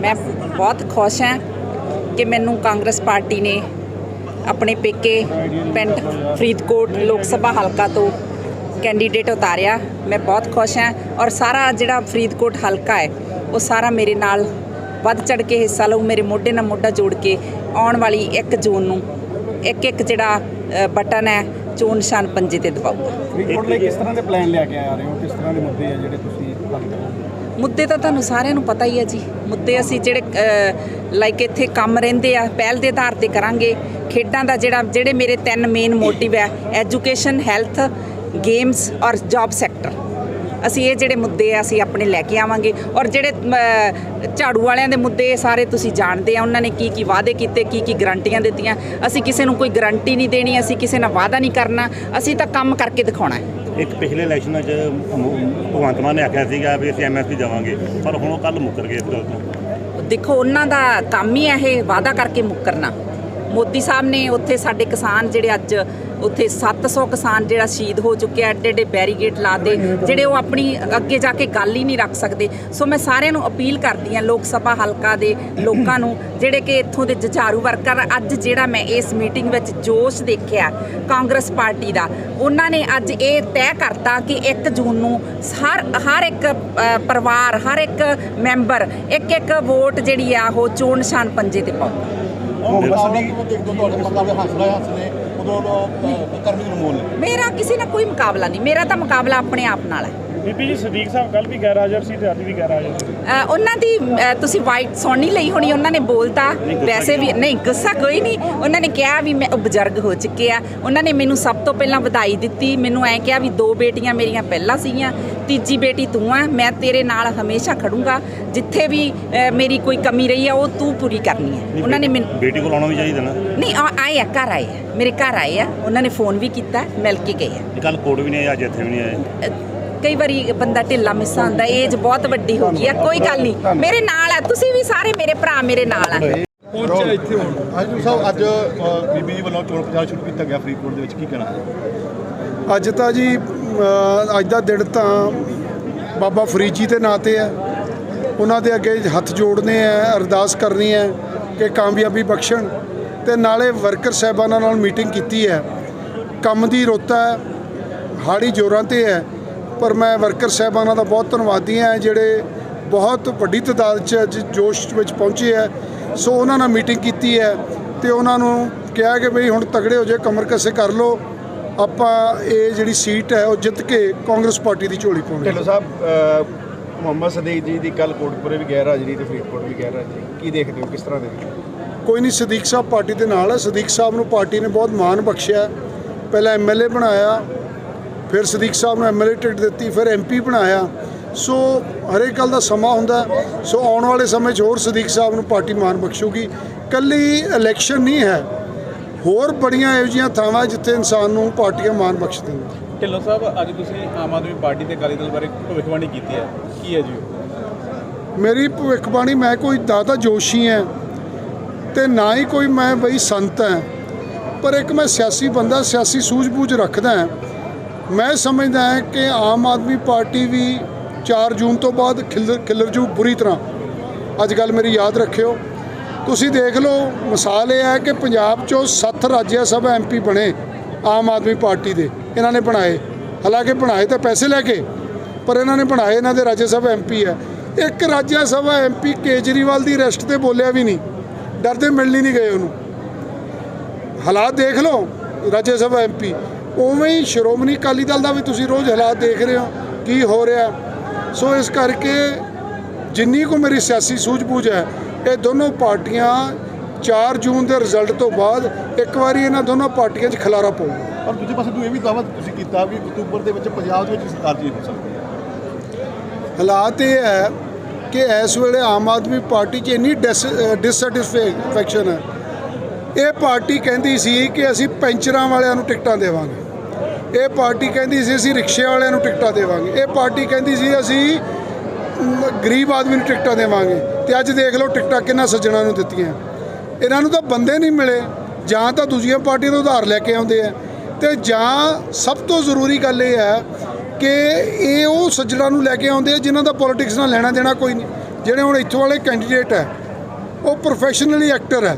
ਮੈਂ ਬਹੁਤ ਖੁਸ਼ ਹਾਂ ਕਿ ਮੈਨੂੰ ਕਾਂਗਰਸ ਪਾਰਟੀ ਨੇ ਆਪਣੇ ਪੇਕੇ ਪਿੰਡ ਫਰੀਦਕੋਟ ਲੋਕ ਸਭਾ ਹਲਕਾ ਤੋਂ ਕੈਂਡੀਡੇਟ ਉਤਾਰਿਆ। ਮੈਂ ਬਹੁਤ ਖੁਸ਼ ਹਾਂ ਔਰ ਸਾਰਾ ਜਿਹੜਾ ਫਰੀਦਕੋਟ ਹਲਕਾ ਹੈ, ਉਹ ਸਾਰਾ ਮੇਰੇ ਨਾਲ ਵੱਧ ਚੜ ਕੇ ਹਿੱਸਾ ਲਊ, ਮੇਰੇ ਮੋਢੇ ਨਾਲ ਮੋਢਾ ਜੋੜ ਕੇ ਆਉਣ ਵਾਲੀ 1 ਜੂਨ ਨੂੰ ਇੱਕ ਇੱਕ ਜਿਹੜਾ ਬਟਨ ਹੈ, ਚੋਣ ਨਿਸ਼ਾਨ ਪੰਜੇ ਤੇ ਦਬਾਊਗਾ। ਫਰੀਦਕੋਟ ਲਈ ਕਿਸ ਤਰ੍ਹਾਂ ਦੇ ਪਲਾਨ ਲਿਆ ਕੇ ਆ ਰਹੇ ਹੋ? ਕਿਸ ਤਰ੍ਹਾਂ ਦੇ ਮੁੱਦੇ ਆ ਜਿਹੜੇ ਤੁਸੀਂ ਹੱਲ ਕਰੋਗੇ? ਮੁੱਦੇ ਤਾਂ ਤੁਹਾਨੂੰ ਸਾਰਿਆਂ ਨੂੰ ਪਤਾ ਹੀ ਹੈ ਜੀ। ਮੁੱਦੇ ਅਸੀਂ ਜਿਹੜੇ ਲਾਈਕ ਇੱਥੇ ਕੰਮ ਰਹਿੰਦੇ ਆ, ਪਹਿਲ ਦੇ ਆਧਾਰ ਤੇ ਕਰਾਂਗੇ। ਖੇਡਾਂ ਦਾ ਜਿਹੜਾ, ਜਿਹੜੇ ਮੇਰੇ ਤਿੰਨ ਮੇਨ ਮੋਟਿਵ ਹੈ ਐਜੂਕੇਸ਼ਨ ਹੈਲਥ ਗੇਮਸ ਔਰ ਜੌਬ ਸੈਕਟਰ ਅਸੀਂ ਇਹ ਜਿਹੜੇ ਮੁੱਦੇ ਆ, ਅਸੀਂ ਆਪਣੇ ਲੈ ਕੇ ਆਵਾਂਗੇ। ਔਰ ਜਿਹੜੇ ਝਾੜੂ ਵਾਲਿਆਂ ਦੇ ਮੁੱਦੇ ਸਾਰੇ ਤੁਸੀਂ ਜਾਣਦੇ ਆ, ਉਹਨਾਂ ਨੇ ਕੀ ਕੀ ਵਾਅਦੇ ਕੀਤੇ, ਕੀ ਕੀ ਗਰੰਟੀਆਂ ਦਿੱਤੀਆਂ। ਅਸੀਂ ਕਿਸੇ ਨੂੰ ਕੋਈ ਗਰੰਟੀ ਨਹੀਂ ਦੇਣੀ, ਅਸੀਂ ਕਿਸੇ ਨਾਲ ਵਾਅਦਾ ਨਹੀਂ ਕਰਨਾ। ਅਸੀਂ ਤਾਂ ਕੰਮ ਕਰਕੇ ਦਿਖਾਉਣਾ ਹੈ। ਇੱਕ ਪਿਛਲੇ ਇਲੈਕਸ਼ਨਾਂ 'ਚ ਭਗਵੰਤ ਮਾਨ ਨੇ ਆਖਿਆ ਸੀਗਾ ਵੀ ਅਸੀਂ ਐਮਐਸਪੀ ਦੇਵਾਂਗੇ ਪਰ ਹੁਣ ਉਹ ਕੱਲ ਮੁੱਕਰ ਗਏ ਇਸ ਗੱਲ ਤੋਂ। ਦੇਖੋ, ਉਹਨਾਂ ਦਾ ਕੰਮ ਹੀ ਹੈ ਇਹ ਵਾਅਦਾ ਕਰਕੇ ਮੁੱਕਰਨਾ। ਮੋਦੀ ਸਾਹਿਬ ਨੇ ਉੱਥੇ ਸਾਡੇ ਕਿਸਾਨ ਜਿਹੜੇ ਅੱਜ ਉੱਥੇ 700 ਕਿਸਾਨ ਜਿਹੜਾ ਸ਼ਹੀਦ ਹੋ ਚੁੱਕਿਆ, ਐਡੇ ਐਡੇ ਬੈਰੀਗੇਟ ਲਾਦੇ ਜਿਹੜੇ ਉਹ ਆਪਣੀ ਅੱਗੇ ਜਾ ਕੇ ਗੱਲ ਹੀ ਨਹੀਂ ਰੱਖ ਸਕਦੇ। ਸੋ ਮੈਂ ਸਾਰਿਆਂ ਨੂੰ ਅਪੀਲ ਕਰਦੀ ਹਾਂ ਲੋਕ ਸਭਾ ਹਲਕਾ ਦੇ ਲੋਕਾਂ ਨੂੰ, ਜਿਹੜੇ ਕਿ ਇੱਥੋਂ ਦੇ ਜੁਝਾਰੂ ਵਰਕਰ, ਅੱਜ ਜਿਹੜਾ ਮੈਂ ਇਸ ਮੀਟਿੰਗ ਵਿੱਚ ਜੋਸ਼ ਦੇਖਿਆ ਕਾਂਗਰਸ ਪਾਰਟੀ ਦਾ, ਉਹਨਾਂ ਨੇ ਅੱਜ ਇਹ ਤੈਅ ਕਰਤਾ ਕਿ 1 ਜੂਨ ਨੂੰ ਹਰ ਹਰ ਇੱਕ ਪਰਿਵਾਰ, ਹਰ ਇੱਕ ਮੈਂਬਰ, ਇੱਕ ਇੱਕ ਵੋਟ ਜਿਹੜੀ ਆ ਉਹ ਚੋਣ ਨਿਸ਼ਾਨ ਪੰਜੇ ਤੇ ਪਾਊਗਾ। ਮੇਰਾ ਕਿਸੇ ਨਾਲ ਕੋਈ ਮੁਕਾਬਲਾ ਨਹੀਂ ਮੇਰਾ ਤਾਂ ਮੁਕਾਬਲਾ ਆਪਣੇ ਆਪ ਨਾਲ ਹੈ। ਬੀਬੀ ਜੀ ਸਦੀਕ ਸਾਹਿਬ ਕੱਲ ਵੀ ਗੈਰ ਹਾਜ਼ਰ ਸੀ ਤੇ ਅੱਜ ਵੀ ਗੈਰ ਹਾਜ਼ਰ ਸੀ। ਉਹਨਾਂ ਦੀ ਤੁਸੀਂ ਵਾਈਟ ਸੁਣ ਨਹੀਂ ਲਈ ਹੋਣੀ ਉਹਨਾਂ ਨੇ ਬੋਲਤਾ। ਵੈਸੇ ਵੀ ਨਹੀਂ ਗੁੱਸਾ ਕੋਈ ਨਹੀਂ। ਉਹਨਾਂ ਨੇ ਕਿਹਾ ਵੀ ਮੈਂ ਉਹ ਬਜ਼ੁਰਗ ਹੋ ਚੁੱਕੇ ਆ। ਉਹਨਾਂ ਨੇ ਮੈਨੂੰ ਸਭ ਤੋਂ ਪਹਿਲਾਂ ਵਧਾਈ ਦਿੱਤੀ। ਮੈਨੂੰ ਐ ਕਿਹਾ ਵੀ ਦੋ ਬੇਟੀਆਂ ਮੇਰੀਆਂ ਪਹਿਲਾਂ ਸੀਗੀਆਂ। ਤੀਜੀ ਬੇਟੀ ਤੂੰ ਆ ਮੈਂ ਤੇਰੇ ਨਾਲ ਹਮੇਸ਼ਾ ਖੜੂੰਗਾ। ਜਿੱਥੇ ਵੀ ਮੇਰੀ ਕੋਈ ਕਮੀ ਰਹੀ ਆ ਉਹ ਤੂੰ ਪੂਰੀ ਕਰਨੀ ਹੈ ਉਹਨਾਂ ਨੇ ਮੈਨੂੰ ਬੇਟੀ ਕੋਲ ਆਉਣਾ ਵੀ ਚਾਹੀਦਾ ਨਾ। ਨਹੀਂ ਆ- ਆਏ ਆ ਘਰ ਆਏ ਆ। ਮੇਰੇ ਘਰ ਆਏ ਆ। ਉਹਨਾਂ ਨੇ ਫੋਨ ਵੀ ਕੀਤਾ ਮਿਲ ਕੇ ਗਏ ਆ। ਕੱਲ ਕੋਡ ਵੀ ਨਹੀਂ ਆਇਆ ਅੱਜ ਇੱਥੇ ਵੀ ਨਹੀਂ ਆਏ। ਅ, ਕਈ ਵਾਰੀ ਬੰਦਾ ਢਿੱਲਾ ਮਿੱਸਾ ਹੁੰਦਾ ਏਜ ਬਹੁਤ ਵੱਡੀ ਹੋ ਗਈ ਆ ਕੋਈ ਗੱਲ ਨਹੀਂ। ਮੇਰੇ ਨਾਲ ਆ ਤੁਸੀਂ ਵੀ ਸਾਰੇ ਮੇਰੇ ਭਰਾ ਮੇਰੇ ਨਾਲ ਆ। ਪਹੁੰਚਿਆ ਇੱਥੇ ਹੁਣ। ਹਾਂਜੀ ਸਾਹਿਬ ਅੱਜ ਬੀਬੀ ਜੀ ਵੱਲੋਂ ਚੋਣ ਪ੍ਰਚਾਰ ਸ਼ੁਰੂ ਕੀਤਾ ਗਿਆ ਫਰੀਦਕੋਟ ਦੇ ਵਿੱਚ ਕੀ ਕਹਿਣਾ ਅੱਜ ਤਾਂ ਜੀ ਅੱਜ ਦਾ ਦਿਨ ਤਾਂ ਬਾਬਾ ਫਰੀਦ ਜੀ ਦੇ ਨਾਂ ਤੇ ਹੈ। ਉਹਨਾਂ ਦੇ ਅੱਗੇ ਹੱਥ ਜੋੜਨੇ ਆ ਅਰਦਾਸ ਕਰਨੀ ਹੈ ਕਿ ਕਾਮਯਾਬੀ ਬਖਸ਼ਣ ਤੇ ਨਾਲੇ ਵਰਕਰ ਸਾਹਿਬਾਨਾਂ ਨਾਲ ਮੀਟਿੰਗ ਕੀਤੀ ਹੈ। ਕੰਮ ਦੀ ਰੁੱਤ ਹੈ ਹਾੜੀ ਜੋਰਾਂ ਤੇ ਹੈ। ਪਰ ਮੈਂ ਵਰਕਰ ਸਾਹਿਬਾਨਾਂ ਦਾ ਬਹੁਤ ਧੰਨਵਾਦੀ ਹਾਂ ਜਿਹੜੇ ਬਹੁਤ ਵੱਡੀ ਤਾਦਾਦ 'ਚ ਅੱਜ ਜੋਸ਼ ਵਿੱਚ ਪਹੁੰਚੇ ਹੈ। ਸੋ ਉਹਨਾਂ ਨਾਲ ਮੀਟਿੰਗ ਕੀਤੀ ਹੈ ਤੇ ਉਹਨਾਂ ਨੂੰ ਕਿਹਾ ਕਿ ਬਈ ਹੁਣ ਤਗੜੇ ਹੋ ਜਾਏ ਕਮਰ ਕਸੇ ਕਰ ਲਓ। ਆਪਾਂ ਇਹ ਜਿਹੜੀ ਸੀਟ ਹੈ ਉਹ ਜਿੱਤ ਕੇ ਕਾਂਗਰਸ ਪਾਰਟੀ ਦੀ ਝੋਲੀ ਪਾਉਣੀ ਢਿੱਲੋਂ ਸਾਹਿਬ ਮੁਹੰਮਦ ਸਦੀਕ ਜੀ ਦੀ ਕੱਲ ਕੋਟਪੁਰੇ ਵੀ ਗੈਰ ਹਾਜ਼ਰੀ ਤੇ ਫਰੀਦਕੋਟ ਵੀ ਗੈਰ ਹਾਜ਼ਰੀ ਕੀ ਦੇਖਦੇ ਹੋ ਕਿਸ ਤਰ੍ਹਾਂ ਦੇ ਕੋਈ ਨਹੀਂ ਸਦੀਕ ਸਾਹਿਬ ਪਾਰਟੀ ਦੇ ਨਾਲ ਹੈ। ਸਦੀਕ ਸਾਹਿਬ ਨੂੰ ਪਾਰਟੀ ਨੇ ਬਹੁਤ ਮਾਣ ਬਖਸ਼ਿਆ। ਪਹਿਲਾਂ ਐਮਐਲਏ ਬਣਾਇਆ ਫਿਰ ਸਦੀਕ ਸਾਹਿਬ ਨੂੰ ਐਮਐਲਏ ਟਿਕਟ ਦਿੱਤੀ ਫਿਰ ਐਮਪੀ ਬਣਾਇਆ। ਸੋ ਹਰੇਕ ਗੱਲ ਦਾ ਸਮਾਂ ਹੁੰਦਾ। ਸੋ ਆਉਣ ਵਾਲੇ ਸਮੇਂ 'ਚ ਹੋਰ ਸਦੀਕ ਸਾਹਿਬ ਨੂੰ ਪਾਰਟੀ ਮਾਣ ਬਖਸ਼ੂਗੀ। ਕੱਲੀ ਇਲੈਕਸ਼ਨ ਨਹੀਂ ਹੈ। ਹੋਰ ਬੜੀਆਂ ਇਹੋ ਜਿਹੀਆਂ ਥਾਵਾਂ ਜਿੱਥੇ ਇਨਸਾਨ ਨੂੰ ਪਾਰਟੀਆਂ ਮਾਣ ਬਖਸ਼ ਦਿੰਦੀਆਂ ਢਿੱਲੋਂ ਸਾਹਿਬ ਅੱਜ ਤੁਸੀਂ ਆਮ ਆਦਮੀ ਪਾਰਟੀ ਤੇ ਅਕਾਲੀ ਦਲ ਬਾਰੇ ਭਵਿੱਖਬਾਣੀ ਕੀਤੀ ਹੈ। ਕੀ ਹੈ ਜੀ? ਮੇਰੀ ਭਵਿੱਖਬਾਣੀ ਮੈਂ ਕੋਈ ਦਾਦਾ ਜੋਸ਼ੀ ਹਾਂ ਤੇ ਨਾ ਹੀ ਕੋਈ ਮੈਂ ਬਈ ਸੰਤ ਹਾਂ ਪਰ ਇੱਕ ਮੈਂ ਸਿਆਸੀ ਬੰਦਾ ਸਿਆਸੀ ਸੂਝ-ਬੂਝ ਰੱਖਦਾ ਹਾਂ ਮੈਂ ਸਮਝਦਾ ਹਾਂ ਕਿ ਆਮ ਆਦਮੀ ਪਾਰਟੀ ਵੀ 4 ਜੂਨ ਤੋਂ ਬਾਅਦ ਖਿਲਰ ਖਿਲਰ ਜੂ ਬੁਰੀ ਤਰ੍ਹਾਂ। ਅੱਜ ਕੱਲ ਮੇਰੀ ਯਾਦ ਰੱਖਿਓ। ਤੁਸੀਂ ਦੇਖ ਲਓ, ਮਿਸਾਲ ਇਹ ਹੈ ਕਿ ਪੰਜਾਬ ਚੋਂ 7 ਰਾਜ ਸਭਾ ਐਮਪੀ ਬਣੇ ਆਮ ਆਦਮੀ ਪਾਰਟੀ ਦੇ। ਇਹਨਾਂ ਨੇ ਬਣਾਏ। ਹਾਲਾਂਕਿ ਬਣਾਏ ਤਾਂ ਪੈਸੇ ਲੈ ਕੇ, ਪਰ ਇਹਨਾਂ ਨੇ ਬਣਾਏ, ਇਹਨਾਂ ਦੇ ਰਾਜ ਸਭਾ ਐਮਪੀ ਹੈ। ਇੱਕ ਰਾਜ ਸਭਾ ਐਮਪੀ ਕੇਜਰੀਵਾਲ ਦੀ ਅਰੈਸਟ ਤੇ ਬੋਲਿਆ ਵੀ ਨਹੀਂ। ਡਰਦੇ ਮਿਲਣ ਹੀ ਨਹੀਂ ਗਏ ਉਹਨੂੰ। ਹਾਲਾਤ ਦੇਖ ਲਓ ਰਾਜ ਸਭਾ ਐਮਪੀ ਉਵੇਂ ਹੀ ਸ਼੍ਰੋਮਣੀ ਅਕਾਲੀ ਦਲ ਦਾ ਵੀ ਤੁਸੀਂ ਰੋਜ਼ ਹਾਲਾਤ ਦੇਖ ਰਹੇ ਹੋ ਕੀ ਹੋ ਰਿਹਾ। ਸੋ ਇਸ ਕਰਕੇ ਜਿੰਨੀ ਕੋ ਮੇਰੀ ਸਿਆਸੀ ਸੂਝ-ਬੂਝ ਹੈ ਇਹ ਦੋਨੋਂ ਪਾਰਟੀਆਂ 4 ਜੂਨ ਦੇ ਰਿਜ਼ਲਟ ਤੋਂ ਬਾਅਦ ਇੱਕ ਵਾਰੀ ਇਹਨਾਂ ਦੋਨੋਂ ਪਾਰਟੀਆਂ 'ਚ ਖਲਾਰਾ ਪਊਗਾ ਔਰ ਦੂਜੇ ਪਾਸੇ ਤੋਂ ਇਹ ਵੀ ਦਾਅਵਾ ਤੁਸੀਂ ਕੀਤਾ ਵੀ ਅਕਤੂਬਰ ਦੇ ਵਿੱਚ ਪੰਜਾਬ ਦੇ ਵਿੱਚ ਸਰਕਾਰ ਚੇਂਜ ਹੋ ਸਕਦੀ। ਹੈ ਹਾਲਾਤ ਇਹ ਹੈ ਕਿ ਇਸ ਵੇਲੇ ਆਮ ਆਦਮੀ ਪਾਰਟੀ 'ਚ ਇੰਨੀ ਡਿਸਸੈਟੀਸਫੈਕਸ਼ਨ ਹੈ। ਇਹ ਪਾਰਟੀ ਕਹਿੰਦੀ ਸੀ ਕਿ ਅਸੀਂ ਪੈਂਚਰਾਂ ਵਾਲਿਆਂ ਨੂੰ ਟਿਕਟਾਂ ਦੇਵਾਂਗੇ। ਇਹ ਪਾਰਟੀ ਕਹਿੰਦੀ ਸੀ ਅਸੀਂ ਰਿਕਸ਼ੇ ਵਾਲਿਆਂ ਨੂੰ ਟਿਕਟਾਂ ਦੇਵਾਂਗੇ। ਇਹ ਪਾਰਟੀ ਕਹਿੰਦੀ ਸੀ ਅਸੀਂ ਗਰੀਬ ਆਦਮੀ ਨੂੰ ਟਿਕਟਾਂ ਦੇਵਾਂਗੇ। ਤੇ ਅੱਜ ਦੇਖ ਲਓ ਟਿਕਟਾਂ ਕਿੰਨਾ ਸੱਜਣਾ ਨੂੰ ਦਿੱਤੀਆਂ। ਇਹਨਾਂ ਨੂੰ ਤਾਂ ਬੰਦੇ ਨਹੀਂ ਮਿਲੇ। ਜਾਂ ਤਾਂ ਦੂਜੀਆਂ ਪਾਰਟੀਆਂ ਤੋਂ ਉਧਾਰ ਲੈ ਕੇ ਆਉਂਦੇ ਆ। ਤੇ ਜਾਂ ਸਭ ਤੋਂ ਜ਼ਰੂਰੀ ਗੱਲ ਇਹ ਹੈ ਕਿ ਇਹ ਉਹ ਸੱਜਣਾ ਨੂੰ ਲੈ ਕੇ ਆਉਂਦੇ ਆ ਜਿਨ੍ਹਾਂ ਦਾ ਪੋਲਿਟਿਕਸ ਨਾਲ ਲੈਣਾ ਦੇਣਾ ਕੋਈ ਨਹੀਂ। ਜਿਹੜੇ ਹੁਣ ਇੱਥੋਂ ਵਾਲੇ ਕੈਂਡੀਡੇਟ ਹੈ, ਉਹ ਪ੍ਰੋਫੈਸ਼ਨਲੀ ਐਕਟਰ ਹੈ।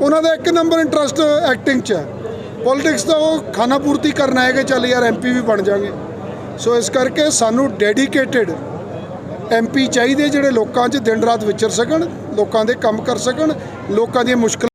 ਉਹਨਾਂ ਦਾ ਇੱਕ ਨੰਬਰ ਇੰਟਰਸਟ ਐਕਟਿੰਗ 'ਚ ਹੈ। ਪੋਲਿਟਿਕਸ ਦਾ ਉਹ ਖਾਣਾ ਪੂਰਤੀ ਕਰਨਾ ਹੈ ਕਿ ਚੱਲ ਯਾਰ ਐਮਪੀ ਵੀ ਬਣ ਜਾਾਂਗੇ ਸੋ ਇਸ ਕਰਕੇ ਸਾਨੂੰ ਡੈਡੀਕੇਟਿਡ ਐਮਪੀ ਚਾਹੀਦੇ ਜਿਹੜੇ ਲੋਕਾਂ 'ਚ ਦਿਨ ਰਾਤ ਵਿਚਰ ਸਕਣ, ਲੋਕਾਂ ਦੇ ਕੰਮ ਕਰ ਸਕਣ, ਲੋਕਾਂ ਦੀਆਂ ਮੁਸ਼ਕਲਾਂ